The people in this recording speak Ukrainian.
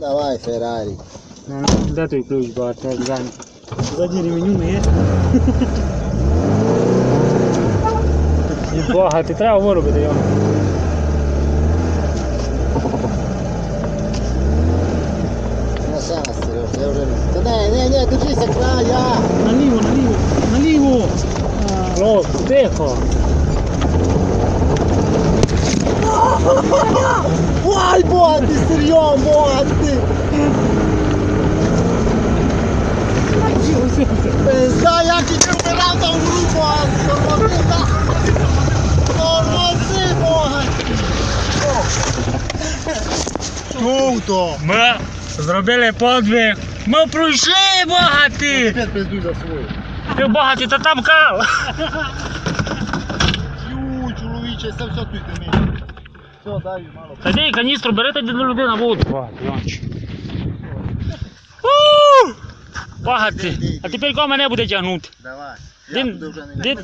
Давай, Феррарі. Ну, Де той ключ багато глянь. Ззаді ременю не є. І Бога, ти треба виробити його. На шанс, Сереж, я вже... Та не, не, не, держися, края! Наліво, наліво, наліво. Лох, тихо. Серйо, бога ти! Пизда, як і вбирав там групу, а тормози, та! Тормози, бога! Круто! Ми зробили подвиг. Ми пройшли багаті. Тепер пиздуй за свою. Ти там кал. Ю, чоловіче, це все тут мені. Все, дай мало. Та де каністру бери, тоді до на воду. Багатий. А тепер кого мене буде тягнути? Давай. Дим- Я туди вже не дим-